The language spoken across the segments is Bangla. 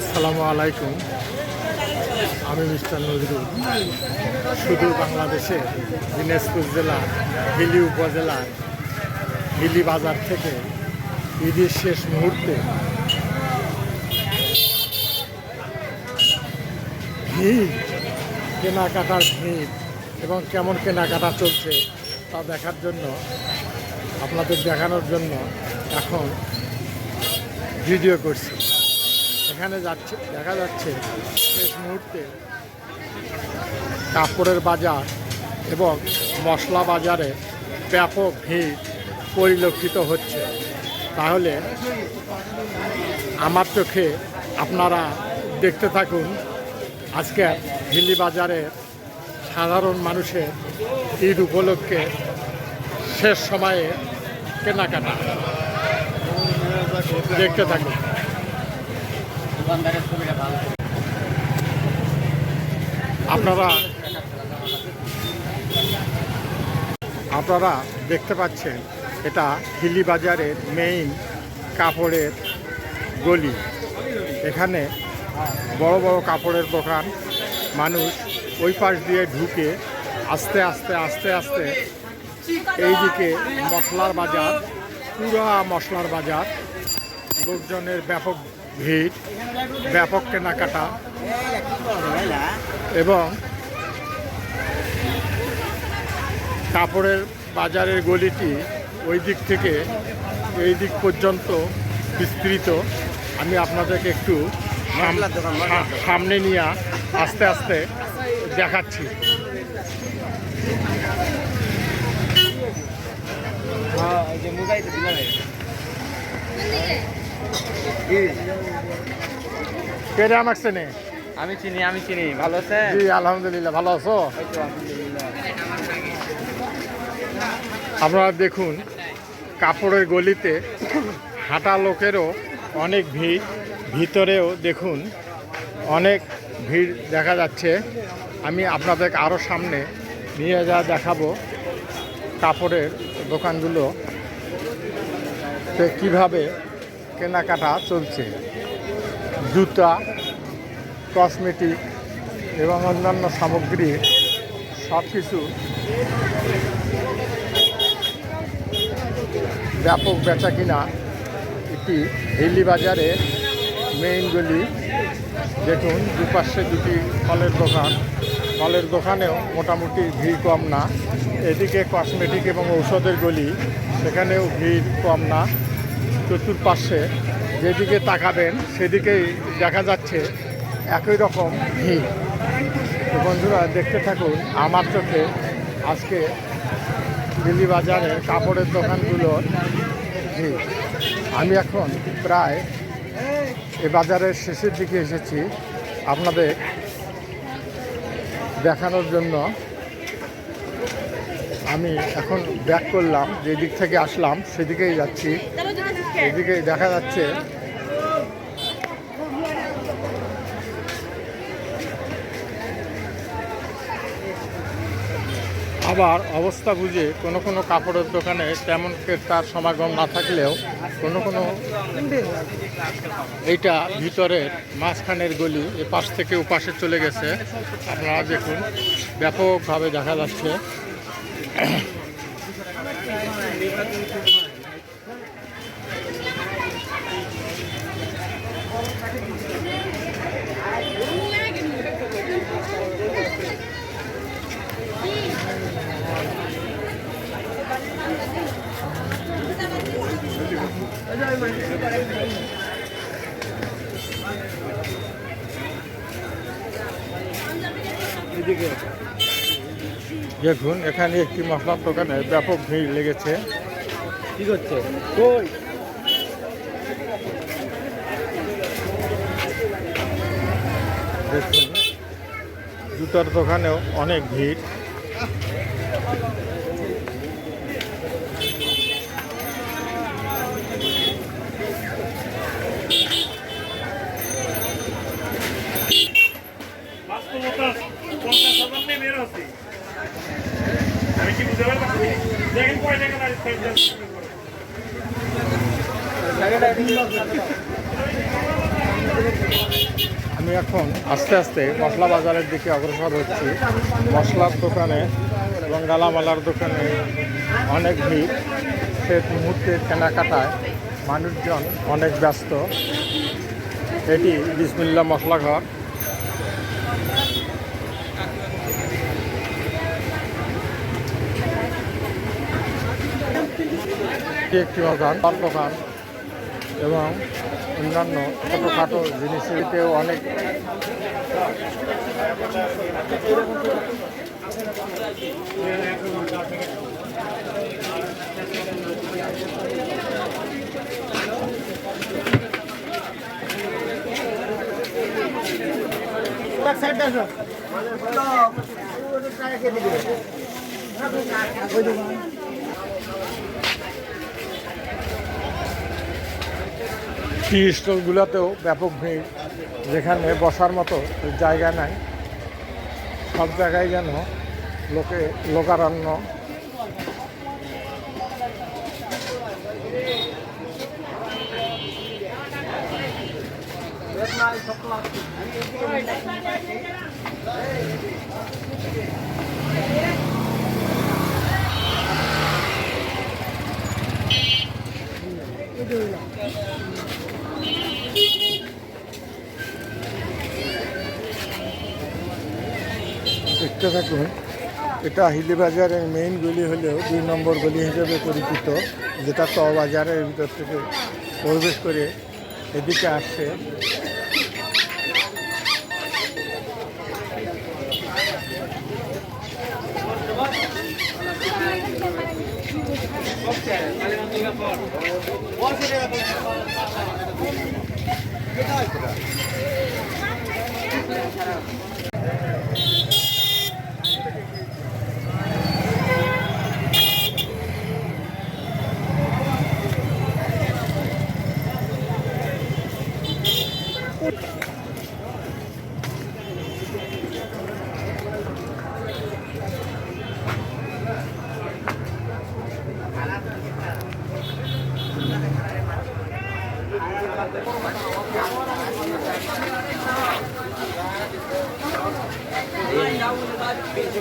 আসসালামু আলাইকুম। আমি মিস্টার নজরুল। শুধু বাংলাদেশে, দিনাজপুর জেলার হিলি উপজেলার হিলি বাজার থেকে ঈদের শেষ মুহূর্তে ভিড়, কেনাকাটার ভিড় এবং কেমন কেনাকাটা চলছে তা দেখার জন্য, আপনাদের দেখানোর জন্য এখন ভিডিও করছি। এখানে যাচ্ছে, দেখা যাচ্ছে শেষ মুহূর্তে কাপড়ের বাজার এবং মশলা বাজারে ব্যাপক ভিড় পরিলক্ষিত হচ্ছে। তাহলে আমার চোখে আপনারা দেখতে থাকুন, আজকে হিলি বাজারে সাধারণ মানুষের ঈদ উপলক্ষে শেষ সময়ে কেনাকাটা। দেখতে থাকুন। আপনারা আপনারা দেখতে পাচ্ছেন, এটা হিলি বাজারের মেইন কাপড়ের গলি। এখানে বড় বড় কাপড়ের দোকান। মানুষ ওই পাশ দিয়ে ঢুকে আস্তে আস্তে আস্তে আস্তে এইদিকে মশলার বাজার, পুরা মশলার বাজার। লোকজনের ব্যাপক ভিড় ব্যাপক কেনাকাটা এবং কাপড়ের বাজারের গলিটি ওই দিক থেকে এই দিক পর্যন্ত বিস্তৃত। আমি আপনাদেরকে একটু সামনে নিয়ে আস্তে আস্তে দেখাচ্ছি। হ্যাঁ চেনে আমি চিনি আমি চিনি। ভালো আছে জি আলহামদুলিল্লাহ ভালো আছো? আপনারা দেখুন কাপড়ের গলিতে হাঁটা লোকেরও অনেক ভিড়। ভিতরেও দেখুন অনেক ভিড় দেখা যাচ্ছে। আমি আপনাদের আরও সামনে নিয়ে যা দেখাবো কাপড়ের দোকানগুলো। কীভাবে কেনাকাটা চলছে। জুতা কসমেটিক এবং অন্যান্য সামগ্রী সব কিছু ব্যাপক বেচা কিনা একটি হিলি বাজারে মেইন গলি। দেখুন, দুপাশে দুটি ফলের দোকান। ফলের দোকানেও মোটামুটি ভিড় কম না। এদিকে কসমেটিক এবং ঔষধের গলি, সেখানেও ভিড় কম না। চতুর্পাশে যেদিকে তাকাবেন, সেদিকেই দেখা যাচ্ছে একই রকম ভিড়। বন্ধুরা, দেখতে থাকুন, আমার চোখে আজকে দিল্লি বাজারে কাপড়ের দোকানগুলোর ভিড়। আমি এখন প্রায় এ বাজারের শেষের দিকে এসেছি আপনাদের দেখানোর জন্য। আমি এখন ব্যাক করলাম যে দিক থেকে আসলাম, সেদিকেই যাচ্ছি। এদিকেই দেখা যাচ্ছে। আবার অবস্থা বুঝে কোনো কোনো কাপড়ের দোকানে তেমন ক্রেতার সমাগম না থাকলেও কোনো কোনো এইটা ভিতরের মাঝখানের গলি, এ পাশ থেকে ও পাশে চলে গেছে। আপনারা দেখুন, ব্যাপকভাবে দেখা যাচ্ছে। দেখুন এখানে একটি মশলার দোকানে ব্যাপক ভিড় লেগেছে। কি করছে? কই? দেখুন জুতার দোকানেও অনেক ভিড় বাস্তবতা পঞ্চাশ হাজার নিয়ে বের হচ্ছে আমি কি বুঝতে পারছি দেখেন কয় টাকা দাঁড়িয়ে আমি এখন আস্তে আস্তে মশলা বাজারের দিকে অগ্রসর হচ্ছি। মশলার দোকানে এবং গালামালার দোকানে অনেক ভিড়। সে মুহূর্তে কেনাকাটায় মানুষজন অনেক ব্যস্ত। এটি বিসমিল্লা মশলা ঘর এটি একটি দোকান তার দোকান এবং অন্যান্য ছোটোখাটো জিনিসেতেও অনেক টি স্টলগুলোতেও ব্যাপক ভিড়। যেখানে বসার মতো জায়গা নাই। সব জায়গায় যেন লোকে লোকারণ্য। দেখতে থাকুন, এটা হিলি বাজারের মেইন গলি হলেও দুই নম্বর গলি হিসেবে পরিচিত, যেটা ত বাজারের ভিতর থেকে প্রবেশ করে এদিকে আসছে।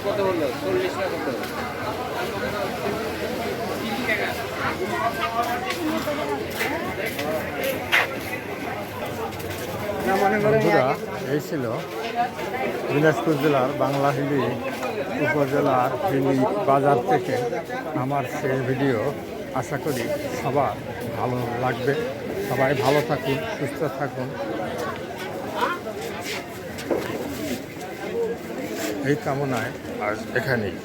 কত হলো বন্ধুরা, এই ছিল দিনাজপুর জেলার বাংলা বাংলাহিলি উপজেলার হিলি বাজার থেকে আমার সেই ভিডিও। আশা করি সবার ভালো লাগবে। সবাই ভালো থাকুন সুস্থ থাকুন। এই কামনায় আজ এখানেই।